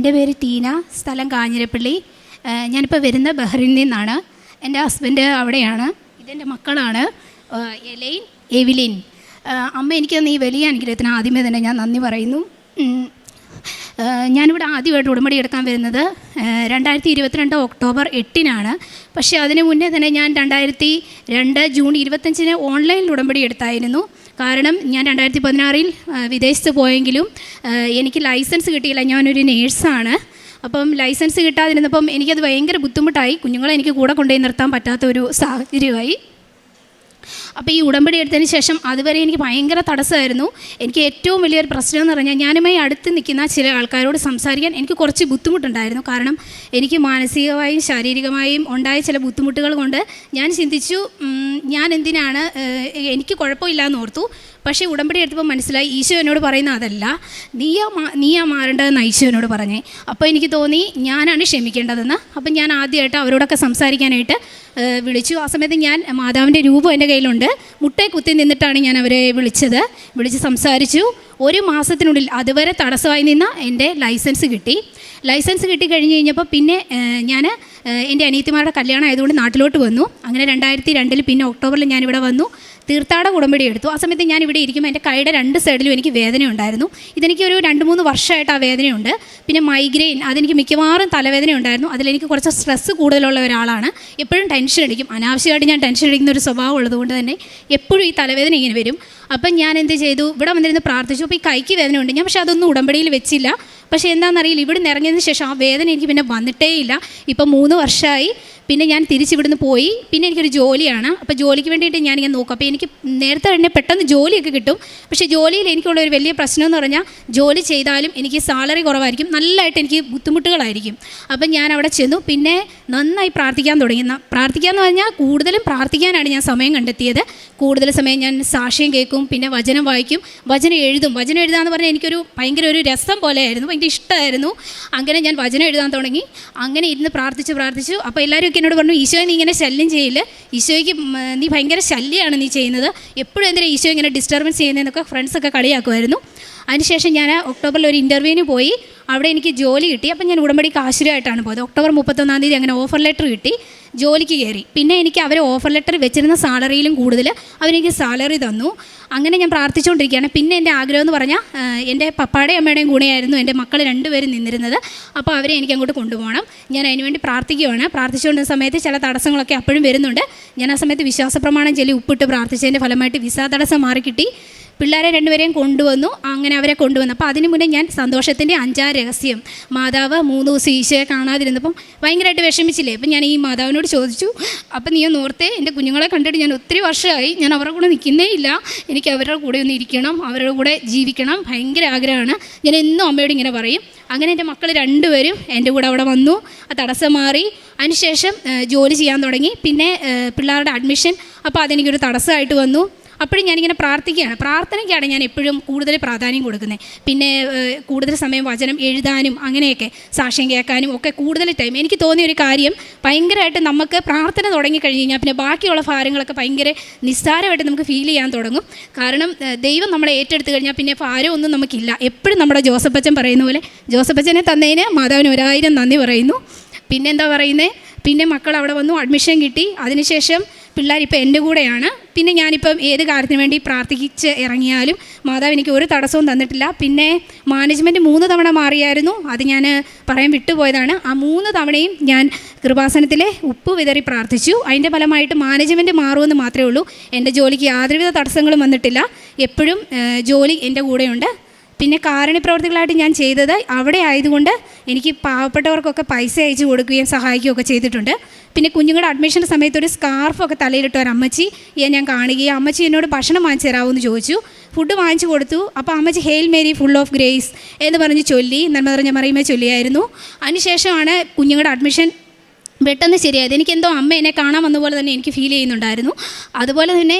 എന്റെ പേര് ടീന സ്ഥലം കാഞ്ഞിരപ്പള്ളി. ഞാനിപ്പോൾ വരുന്ന ബഹ്റിനിൽ നിന്നാണ്. എന്റെ ഹസ്ബൻഡ് അവിടെയാണ്. ഇതെന്റെ മക്കളാണ്. Elaine Evelyn. അമ്മ എനിക്ക് തന്ന ഈ വലിയ അനുഗ്രഹത്തിന് ആദ്യമേ തന്നെ ഞാൻ നന്ദി പറയുന്നു. ഞാനിവിടെ ആദ്യമായിട്ട് ഉടമ്പടി എടുക്കാൻ വരുന്നത് രണ്ടായിരത്തി ഇരുപത്തിരണ്ട് ഒക്ടോബർ എട്ടിനാണ്. പക്ഷേ അതിന് മുന്നേ തന്നെ ഞാൻ രണ്ടായിരത്തി രണ്ട് ജൂൺ ഇരുപത്തഞ്ചിന് ഓൺലൈനിൽ ഉടമ്പടി എടുത്തായിരുന്നു. കാരണം ഞാൻ രണ്ടായിരത്തി പതിനാറിൽ വിദേശത്ത് പോയെങ്കിലും എനിക്ക് ലൈസൻസ് കിട്ടിയില്ല. ഞാനൊരു നേഴ്സാണ്. അപ്പം ലൈസൻസ് കിട്ടാതിരുന്നപ്പം എനിക്കത് ഭയങ്കര ബുദ്ധിമുട്ടായി. കുഞ്ഞുങ്ങളെ എനിക്ക് കൂടെ കൊണ്ടുപോയി നിർത്താൻ പറ്റാത്ത ഒരു സാഹചര്യമായി. അപ്പോൾ ഈ ഉടമ്പടി എടുത്തതിന് ശേഷം അതുവരെ എനിക്ക് ഭയങ്കര തടസ്സമായിരുന്നു. എനിക്ക് ഏറ്റവും വലിയൊരു പ്രശ്നം എന്ന് പറഞ്ഞാൽ ഞാനുമായി അടുത്ത് നിൽക്കുന്ന ചില ആൾക്കാരോട് സംസാരിക്കാൻ എനിക്ക് കുറച്ച് ബുദ്ധിമുട്ടുണ്ടായിരുന്നു. കാരണം എനിക്ക് മാനസികമായും ശാരീരികമായും ഉണ്ടായ ചില ബുദ്ധിമുട്ടുകൾ കൊണ്ട് ഞാൻ ചിന്തിച്ചു ഞാൻ എന്തിനാണ് എനിക്ക് കുഴപ്പമില്ല എന്ന് ഓർത്തു. പക്ഷേ ഉടമ്പടി എടുത്തപ്പോൾ മനസ്സിലായി ഈശോ എന്നോട് പറയുന്ന അതല്ല. നീയാ നീയാ മാറേണ്ടതെന്ന് ഈശോ എന്നോട് പറഞ്ഞേ. അപ്പോൾ എനിക്ക് തോന്നി ഞാനാണ് ക്ഷമിക്കേണ്ടതെന്ന്. അപ്പം ഞാൻ ആദ്യമായിട്ട് അവരോടൊക്കെ സംസാരിക്കാനായിട്ട് വിളിച്ചു. ആ സമയത്ത് ഞാൻ മാതാവിന്റെ രൂപം എന്റെ കയ്യിലുണ്ട്. മുട്ടയെ കുത്തി നിന്നിട്ടാണ് ഞാൻ അവരെ വിളിച്ചത്. വിളിച്ച് സംസാരിച്ചു. ഒരു മാസത്തിനുള്ളിൽ അതുവരെ തടസ്സമായി നിന്ന എന്റെ ലൈസൻസ് കിട്ടി. ലൈസൻസ് കിട്ടി കഴിഞ്ഞ് കഴിഞ്ഞപ്പോൾ പിന്നെ ഞാൻ എന്റെ അനിയത്തിമാരുടെ കല്യാണം ആയതുകൊണ്ട് നാട്ടിലോട്ട് വന്നു. അങ്ങനെ രണ്ടായിരത്തി രണ്ടിൽ പിന്നെ ഒക്ടോബറിൽ ഞാനിവിടെ വന്നു. തീർത്ഥാട കുടമ്പടി എടുത്തു. ആ സമയത്ത് ഞാൻ ഇവിടെ ഇരിക്കുമ്പോൾ എന്റെ കൈയുടെ രണ്ട് സൈഡിലും എനിക്ക് വേദന ഉണ്ടായിരുന്നു. ഇതെനിക്ക് ഒരു രണ്ട് മൂന്ന് വർഷമായിട്ട് ആ വേദനയുണ്ട്. പിന്നെ മൈഗ്രെയിൻ അതെനിക്ക് മിക്കവാറും തലവേദന ഉണ്ടായിരുന്നു. അതിലെനിക്ക് കുറച്ച് സ്ട്രെസ്സ് കൂടുതലുള്ള ഒരാളാണ്. എപ്പോഴും ടെൻഷൻ അടിക്കും. അനാവശ്യമായിട്ട് ഞാൻ ടെൻഷൻ അടിക്കുന്ന ഒരു സ്വഭാവം ഉള്ളതുകൊണ്ട് തന്നെ എപ്പോഴും ഈ തലവേദന ഇങ്ങനെ വരും. അപ്പം ഞാൻ എന്ത് ചെയ്തു? ഇവിടെ വന്നിരുന്ന് പ്രാർത്ഥിച്ചു. അപ്പോൾ ഈ കൈക്ക് വേദന ഉണ്ട് ഞാൻ പക്ഷേ അതൊന്നും ഉടമ്പടിയിൽ വെച്ചില്ല. പക്ഷേ എന്താണെന്നറിയില്ല. ഇവിടെ നിന്ന് ഇറങ്ങിയതിന് ശേഷം ആ വേദന എനിക്ക് പിന്നെ വന്നിട്ടേ ഇല്ല ഇപ്പം മൂന്ന് വർഷമായി പിന്നെ ഞാൻ തിരിച്ചിവിടുന്ന് പോയി. പിന്നെ എനിക്കൊരു ജോലിയാണ്. അപ്പോൾ ജോലിക്ക് വേണ്ടിയിട്ട് ഞാൻ ഞാനിങ്ങനെ നോക്കും. അപ്പോൾ എനിക്ക് നേരത്തെ തന്നെ പെട്ടെന്ന് ജോലിയൊക്കെ കിട്ടും. പക്ഷേ ജോലിയിൽ എനിക്കുള്ള ഒരു വലിയ പ്രശ്നം എന്ന് പറഞ്ഞാൽ ജോലി ചെയ്താലും എനിക്ക് സാലറി കുറവായിരിക്കും. നല്ലതായിട്ട് എനിക്ക് ബുദ്ധിമുട്ടുകളായിരിക്കും. അപ്പം ഞാൻ അവിടെ ചെന്നു. പിന്നെ നന്നായി പ്രാർത്ഥിക്കാൻ തുടങ്ങി. പ്രാർത്ഥിക്കുക എന്ന് പറഞ്ഞാൽ കൂടുതലും പ്രാർത്ഥിക്കാനാണ് ഞാൻ സമയം കണ്ടെത്തിയത്. കൂടുതൽ സമയം ഞാൻ സാക്ഷ്യം കേൾക്കും. പിന്നെ വചനം വായിക്കും. വചനം എഴുതും. വചനം എഴുതാന്ന് പറഞ്ഞാൽ എനിക്കൊരു ഭയങ്കര ഒരു രസം പോലെയായിരുന്നു. ഭയങ്കര ഇഷ്ടമായിരുന്നു. അങ്ങനെ ഞാൻ വചനം എഴുതാൻ തുടങ്ങി. അങ്ങനെ ഇരുന്ന് പ്രാർത്ഥിച്ച് പ്രാർത്ഥിച്ചു. അപ്പോൾ എല്ലാവരും എന്നോട് പറഞ്ഞു ഈശോയെ നീ ഇങ്ങനെ ശല്യം ചെയ്യില്ല ഈശോയ്ക്ക് നീ ഭയങ്കര ശല്യമാണ് നീ ചെയ്യുന്നത്. എപ്പോഴും എന്തിനാ ഈശോ ഇങ്ങനെ ഡിസ്റ്റർബൻസ് ചെയ്യുന്നതെന്നൊക്കെ ഫ്രണ്ട്സൊക്കെ കളിയാക്കുമായിരുന്നു. അതിനുശേഷം ഞാൻ ഒക്ടോബറിൽ ഒരു ഇന്റർവ്യൂവിന് പോയി. അവിടെ എനിക്ക് ജോലി കിട്ടി. അപ്പം ഞാൻ ഉടമ്പടി ആശുരമായിട്ടാണ് പോയത്. ഒക്ടോബർ മുപ്പത്തൊന്നാം തീയതി അങ്ങനെ ഓഫർ ലെറ്റർ കിട്ടി. ജോലിക്ക് കയറി. പിന്നെ എനിക്ക് അവർ ഓഫർ ലെറ്റർ വെച്ചിരുന്ന സാലറിയിലും കൂടുതൽ അവരെനിക്ക് സാലറി തന്നു. അങ്ങനെ ഞാൻ പ്രാർത്ഥിച്ചുകൊണ്ടിരിക്കുകയാണ്. പിന്നെ എന്റെ ആഗ്രഹം എന്ന് പറഞ്ഞാൽ എന്റെ പപ്പാടെയും അമ്മയുടെയും കൂടെയായിരുന്നു എന്റെ മക്കൾ രണ്ടുപേരും നിന്നിരുന്നത്. അപ്പോൾ അവരെ എനിക്ക് അങ്ങോട്ട് കൊണ്ടുപോകണം. ഞാൻ അതിനുവേണ്ടി പ്രാർത്ഥിക്കുകയാണ്. പ്രാർത്ഥിച്ചുകൊണ്ടിരുന്ന സമയത്ത് ചില തടസ്സങ്ങളൊക്കെ അപ്പോഴും വരുന്നുണ്ട്. ഞാൻ ആ സമയത്ത് വിശ്വാസ പ്രമാണം ചൊല്ലി ഉപ്പിട്ട് പ്രാർത്ഥിച്ചതിന്റെ ഫലമായിട്ട് വിസ തടസ്സം മാറിക്കിട്ടി. പിള്ളേരെ രണ്ടുപേരെയും കൊണ്ടുവന്നു. അങ്ങനെ അവരെ കൊണ്ടുവന്നു. അപ്പോൾ അതിന് മുന്നേ ഞാൻ സന്തോഷത്തിന്റെ അഞ്ചാറ് രഹസ്യം. മാതാവ് മൂന്ന് ദിവസം ഈശോയെ കാണാതിരുന്നപ്പം ഭയങ്കരമായിട്ട് വിഷമിച്ചില്ലേ? അപ്പം ഞാൻ ഈ മാതാവിനോട് ചോദിച്ചു അപ്പം നീ ഒന്ന് ഓർത്തേ എന്റെ കുഞ്ഞുങ്ങളെ കണ്ടിട്ട് ഞാൻ ഒത്തിരി വർഷമായി ഞാൻ അവരുടെ കൂടെ നിൽക്കുന്നേ ഇല്ല. എനിക്ക് അവരുടെ കൂടെ ഒന്ന് ഇരിക്കണം അവരുടെ കൂടെ ജീവിക്കണം. ഭയങ്കര ആഗ്രഹമാണ്. ഞാൻ എന്നും അമ്മയോട് ഇങ്ങനെ പറയും. അങ്ങനെ എന്റെ മക്കൾ രണ്ടുപേരും എന്റെ കൂടെ അവിടെ വന്നു. ആ തടസ്സം മാറി. അതിനുശേഷം ജോലി ചെയ്യാൻ തുടങ്ങി. പിന്നെ പിള്ളേരുടെ അഡ്മിഷൻ. അപ്പോൾ അതെനിക്കൊരു തടസ്സമായിട്ട് വന്നു. അപ്പോഴും ഞാനിങ്ങനെ പ്രാർത്ഥിക്കുകയാണ്. പ്രാർത്ഥനയ്ക്കാണ് ഞാൻ എപ്പോഴും കൂടുതൽ പ്രാധാന്യം കൊടുക്കുന്നത്. പിന്നെ കൂടുതൽ സമയം വചനം എഴുതാനും അങ്ങനെയൊക്കെ സാക്ഷ്യം കേൾക്കാനും ഒക്കെ കൂടുതൽ ടൈം. എനിക്ക് തോന്നിയ ഒരു കാര്യം ഭയങ്കരമായിട്ട് നമുക്ക് പ്രാർത്ഥന തുടങ്ങിക്കഴിഞ്ഞ് കഴിഞ്ഞാൽ പിന്നെ ബാക്കിയുള്ള ഭാരങ്ങളൊക്കെ ഭയങ്കര നിസ്സാരമായിട്ട് നമുക്ക് ഫീൽ ചെയ്യാൻ തുടങ്ങും. കാരണം ദൈവം നമ്മളെ ഏറ്റെടുത്ത് കഴിഞ്ഞാൽ പിന്നെ ഭാരമൊന്നും നമുക്കില്ല. എപ്പോഴും നമ്മുടെ ജോസഫച്ചൻ പറയുന്ന പോലെ ജോസഫച്ചനെ തന്നതിന് മാതാവിന് ഒരായിരം നന്ദി പറയുന്നു. പിന്നെന്താ പറയുന്നത് പിന്നെ മക്കൾ അവിടെ വന്നു അഡ്മിഷൻ കിട്ടി. അതിനുശേഷം പിള്ളേർ ഇപ്പോൾ എന്റെ കൂടെയാണ്. പിന്നെ ഞാനിപ്പം ഏത് കാര്യത്തിന് വേണ്ടി പ്രാർത്ഥിച്ച് ഇറങ്ങിയാലും മാതാവ് എനിക്ക് ഒരു തടസ്സവും തന്നിട്ടില്ല. പിന്നെ മാനേജ്മെന്റ് മൂന്ന് തവണ മാറിയായിരുന്നു. അത് ഞാൻ പറയാൻ വിട്ടുപോയതാണ്. ആ മൂന്ന് തവണയും ഞാൻ കൃപാസനത്തിലെ ഉപ്പ് വിതറി പ്രാർത്ഥിച്ചു. അതിന്റെ ഫലമായിട്ട് മാനേജ്മെന്റ് മാറുമെന്ന് മാത്രമേ ഉള്ളൂ. എന്റെ ജോലിക്ക് യാതൊരുവിധ തടസ്സങ്ങളും വന്നിട്ടില്ല. എപ്പോഴും ജോലി എന്റെ കൂടെയുണ്ട്. പിന്നെ കാരുണ്യപ്രവർത്തികളായിട്ട് ഞാൻ ചെയ്തത് അവിടെ ആയതുകൊണ്ട് എനിക്ക് പാവപ്പെട്ടവർക്കൊക്കെ പൈസ അയച്ചു കൊടുക്കുകയും സഹായിക്കുകയൊക്കെ ചെയ്തിട്ടുണ്ട്. പിന്നെ കുഞ്ഞുങ്ങളുടെ അഡ്മിഷന്റെ സമയത്ത് ഒരു സ്കാർഫൊക്കെ തലയിലിട്ട് ഒരു അമ്മച്ചി. ഞാൻ കാണുകയും അമ്മച്ചി എന്നോട് ഭക്ഷണം വാങ്ങിച്ചു തരാമോ എന്ന് ചോദിച്ചു. ഫുഡ് വാങ്ങിച്ചു കൊടുത്തു. അപ്പോൾ അമ്മച്ചി hail Mary full of grace എന്ന് പറഞ്ഞ് ചൊല്ലി. നന്മ നിറഞ്ഞ മറിയുമേ ചൊല്ലിയായിരുന്നു. അതിനുശേഷമാണ് കുഞ്ഞുങ്ങളുടെ അഡ്മിഷൻ പെട്ടെന്ന് ശരിയായത്. എനിക്ക് എന്തോ അമ്മ എന്നെ കാണാൻ വന്ന പോലെ തന്നെ എനിക്ക് ഫീൽ ചെയ്യുന്നുണ്ടായിരുന്നു. അതുപോലെ തന്നെ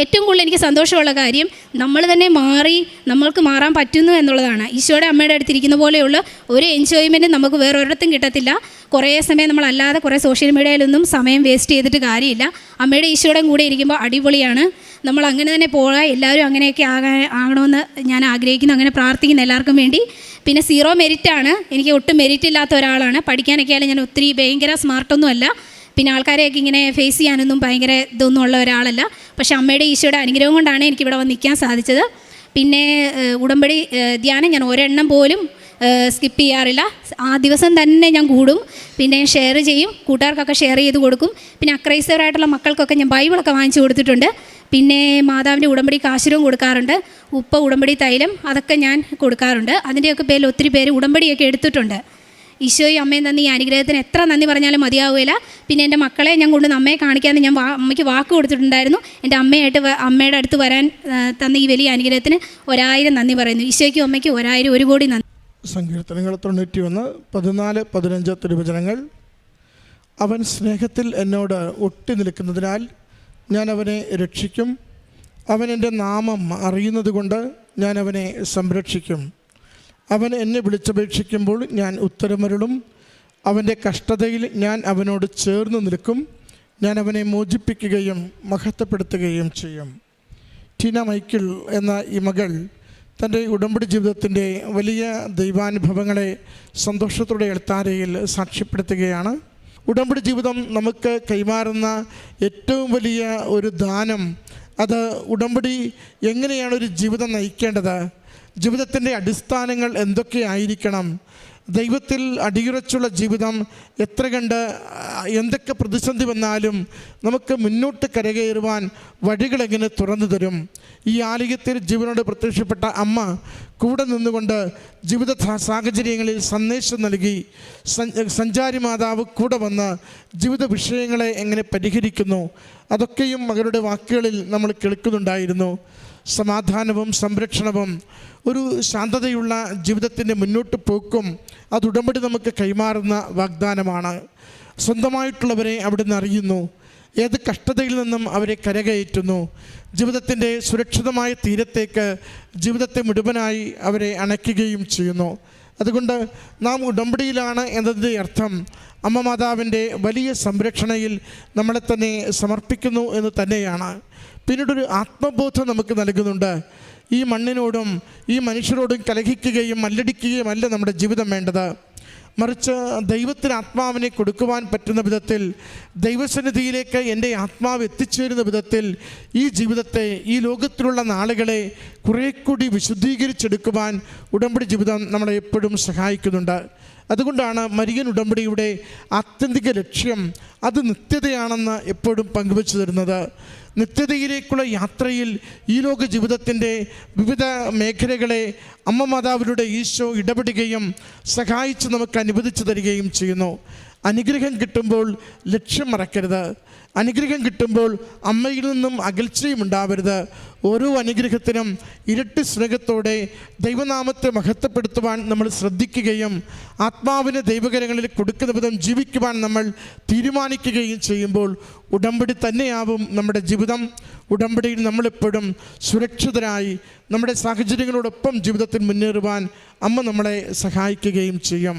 ഏറ്റവും കൂടുതൽ എനിക്ക് സന്തോഷമുള്ള കാര്യം നമ്മൾ തന്നെ മാറി നമ്മൾക്ക് മാറാൻ പറ്റുന്നു എന്നുള്ളതാണ്. ഈശോയുടെ അമ്മയുടെ അടുത്തിരിക്കുന്ന പോലെയുള്ള ഒരു എൻജോയ്മെന്റും നമുക്ക് വേറെ ഒരിടത്തും കിട്ടത്തില്ല. കുറേ സമയം നമ്മളല്ലാതെ കുറേ സോഷ്യൽ മീഡിയയിലൊന്നും സമയം വേസ്റ്റ് ചെയ്തിട്ട് കാര്യമില്ല. അമ്മയുടെ ഈശോയുടെ കൂടെ ഇരിക്കുമ്പോൾ അടിപൊളിയാണ്. നമ്മൾ അങ്ങനെ തന്നെ പോകാൻ എല്ലാവരും അങ്ങനെയൊക്കെ ആകാൻ ആകണമെന്ന് ഞാൻ ആഗ്രഹിക്കുന്നു. അങ്ങനെ പ്രാർത്ഥിക്കുന്നു എല്ലാവർക്കും വേണ്ടി. പിന്നെ സീറോ മെരിറ്റ് ആണ് എനിക്ക് ഒട്ടും മെരിറ്റ് ഇല്ലാത്ത ഒരാളാണ്. പഠിക്കാനൊക്കെ ആയാലും ഞാൻ ഒത്തിരി ഭയങ്കര സ്മാർട്ടൊന്നും അല്ല. പിന്നെ ആൾക്കാരെയൊക്കെ ഇങ്ങനെ ഫേസ് ചെയ്യാനൊന്നും ഭയങ്കര ഇതൊന്നും ഉള്ള ഒരാളല്ല. പക്ഷെ അമ്മയുടെ ഈശോയുടെ അനുഗ്രഹം കൊണ്ടാണ് എനിക്ക് ഇവിടെ വന്ന് നിൽക്കാൻ സാധിച്ചത്. പിന്നെ ഉടമ്പടി ധ്യാനം ഞാൻ ഒരെണ്ണം പോലും സ്കിപ്പ് ചെയ്യാറില്ല. ആ ദിവസം തന്നെ ഞാൻ കൂടും. പിന്നെ ഷെയർ ചെയ്യും. കൂട്ടുകാർക്കൊക്കെ ഷെയർ ചെയ്ത് കൊടുക്കും. പിന്നെ അക്രൈസ്തവരായിട്ടുള്ള മക്കൾക്കൊക്കെ ഞാൻ ബൈബിളൊക്കെ വാങ്ങിച്ചു കൊടുത്തിട്ടുണ്ട്. പിന്നെ മാതാവിന്റെ ഉടമ്പടി കാശുരവും കൊടുക്കാറുണ്ട്. ഉപ്പ് ഉടമ്പടി തൈലം അതൊക്കെ ഞാൻ കൊടുക്കാറുണ്ട്. അതിന്റെയൊക്കെ പേരിൽ ഒത്തിരി പേര് ഉടമ്പടിയൊക്കെ എടുത്തിട്ടുണ്ട്. ഈശോയും അമ്മയും തന്ന ഈ അനുഗ്രഹത്തിന് എത്ര നന്ദി പറഞ്ഞാലും മതിയാവില്ല പിന്നെ എന്റെ മക്കളെ ഞാൻ കൊണ്ട് അമ്മയെ കാണിക്കാമെന്ന് ഞാൻ അമ്മയ്ക്ക് വാക്ക് കൊടുത്തിട്ടുണ്ടായിരുന്നു. എന്റെ അമ്മയായിട്ട് അമ്മയുടെ അടുത്ത് വരാൻ തന്ന ഈ വലിയ അനുഗ്രഹത്തിന് ഒരായിരം നന്ദി പറയുന്നു. ഈശോയ്ക്കും അമ്മയ്ക്കും ഒരായിരം ഒരു കോടി നന്ദി. സങ്കീർത്തനങ്ങൾ തൊണ്ണൂറ്റി ഒന്ന് പതിനാല് പതിനഞ്ച് തിരുവചനങ്ങൾ. അവൻ സ്നേഹത്തിൽ എന്നോട് ഒട്ടി നിൽക്കുന്നതിനാൽ ഞാൻ അവനെ രക്ഷിക്കും. അവൻ എന്റെ നാമം അറിയുന്നത് കൊണ്ട് ഞാൻ അവനെ സംരക്ഷിക്കും. അവൻ എന്നെ വിളിച്ചപേക്ഷിക്കുമ്പോൾ ഞാൻ ഉത്തരമരുളും. അവന്റെ കഷ്ടതയിൽ ഞാൻ അവനോട് ചേർന്ന് നിൽക്കും. ഞാൻ അവനെ മോചിപ്പിക്കുകയും മഹത്വപ്പെടുത്തുകയും ചെയ്യും. ടീന മൈക്കിൾ എന്ന ഈ മകൾ തന്റെ ഉടമ്പടി ജീവിതത്തിന്റെ വലിയ ദൈവാനുഭവങ്ങളെ സന്തോഷത്തോടെ എഴുത്താരയിൽ സാക്ഷ്യപ്പെടുത്തുകയാണ്. ഉടമ്പടി ജീവിതം നമുക്ക് കൈമാറുന്ന ഏറ്റവും വലിയ ഒരു ദാനം അത് ഉടമ്പടി എങ്ങനെയാണ് ഒരു ജീവിതം നയിക്കേണ്ടത്? ജീവിതത്തിന്റെ അടിസ്ഥാനങ്ങൾ എന്തൊക്കെയായിരിക്കണം ദൈവത്തിൽ അടിയുറച്ചുള്ള ജീവിതം എത്ര കണ്ട് എന്തൊക്കെ പ്രതിസന്ധി വന്നാലും നമുക്ക് മുന്നോട്ട് കരകയറുവാൻ വഴികളെങ്ങനെ തുറന്നു തരും? ഈ ആലയത്തിൽ ജീവനോട് പ്രത്യക്ഷപ്പെട്ട അമ്മ കൂടെ നിന്നുകൊണ്ട് ജീവിത സാഹചര്യങ്ങളിൽ സന്ദേശം നൽകി. സഞ്ചാരി മാതാവ് കൂടെ വന്ന് ജീവിത വിഷയങ്ങളെ എങ്ങനെ പരിഹരിക്കുന്നു? അതൊക്കെയും മകളുടെ വാക്കുകളിൽ നമ്മൾ കേൾക്കുന്നുണ്ടായിരുന്നു. സമാധാനവും സംരക്ഷണവും ഒരു ശാന്തതയുള്ള ജീവിതത്തിന്റെ മുന്നോട്ട് പോക്കും അത് ഉടമ്പടി നമുക്ക് കൈമാറുന്ന വാഗ്ദാനമാണ്. സ്വന്തമായിട്ടുള്ളവരെ അവിടുന്ന് അറിയുന്നു. ഏത് കഷ്ടതയിൽ നിന്നും അവരെ കരകയറ്റുന്നു. ജീവിതത്തിന്റെ സുരക്ഷിതമായ തീരത്തേക്ക് ജീവിതത്തെ മുഴുവനായി അവരെ അണയ്ക്കുകയും ചെയ്യുന്നു. അതുകൊണ്ട് നാം ഉടമ്പടിയിലാണ് എന്നതിന്റെ അർത്ഥം അമ്മ മാതാവിന്റെ വലിയ സംരക്ഷണയിൽ നമ്മളെ തന്നെ സമർപ്പിക്കുന്നു എന്ന് തന്നെയാണ്. പിന്നീടൊരു ആത്മബോധം നമുക്ക് നൽകുന്നുണ്ട്. ഈ മണ്ണിനോടും ഈ മനുഷ്യരോടും കലഹിക്കുകയും മല്ലടിക്കുകയും അല്ല നമ്മുടെ ജീവിതം വേണ്ടത്. മറിച്ച് ദൈവത്തിന് ആത്മാവിനെ കൊടുക്കുവാൻ പറ്റുന്ന വിധത്തിൽ ദൈവസന്നിധിയിലേക്ക് എന്റെ ആത്മാവ് എത്തിച്ചേരുന്ന വിധത്തിൽ ഈ ജീവിതത്തെ ഈ ലോകത്തിലുള്ള നാളുകളെ കുറേ കൂടി വിശുദ്ധീകരിച്ചെടുക്കുവാൻ ഉടമ്പടി ജീവിതം നമ്മളെ എപ്പോഴും സഹായിക്കുന്നുണ്ട്. അതുകൊണ്ടാണ് മരിയൻ ഉടമ്പടിയുടെ ആത്യന്തിക ലക്ഷ്യം അത് നിത്യതയാണെന്ന് എപ്പോഴും പങ്കുവച്ചു തരുന്നത്. നിത്യതയിലേക്കുള്ള യാത്രയിൽ ഈ ലോക ജീവിതത്തിന്റെ വിവിധ മേഖലകളെ അമ്മ മാതാവിലൂടെ ഈശോ ഇടപെടുകയും സഹായിച്ച് നമുക്ക് അനുവദിച്ചു തരികയും ചെയ്യുന്നു. അനുഗ്രഹം കിട്ടുമ്പോൾ ലക്ഷ്യം മറക്കരുത്. അനുഗ്രഹം കിട്ടുമ്പോൾ അമ്മയിൽ നിന്നും അകൽച്ചയും ഉണ്ടാവരുത്. ഓരോ അനുഗ്രഹത്തിനും ഇരട്ടി സ്നേഹത്തോടെ ദൈവനാമത്തെ മഹത്വപ്പെടുത്തുവാൻ നമ്മൾ ശ്രദ്ധിക്കുകയും ആത്മാവിനെ ദൈവകരങ്ങളിൽ കൊടുക്കുന്ന വിധം ജീവിക്കുവാൻ നമ്മൾ തീരുമാനിക്കുകയും ചെയ്യുമ്പോൾ ഉടമ്പടി തന്നെയാവും നമ്മുടെ ജീവിതം. ഉടമ്പടിയിൽ നമ്മളെപ്പോഴും സുരക്ഷിതരായി നമ്മുടെ സാഹചര്യങ്ങളോടൊപ്പം ജീവിതത്തിൽ മുന്നേറുവാൻ അമ്മ നമ്മളെ സഹായിക്കുകയും ചെയ്യും.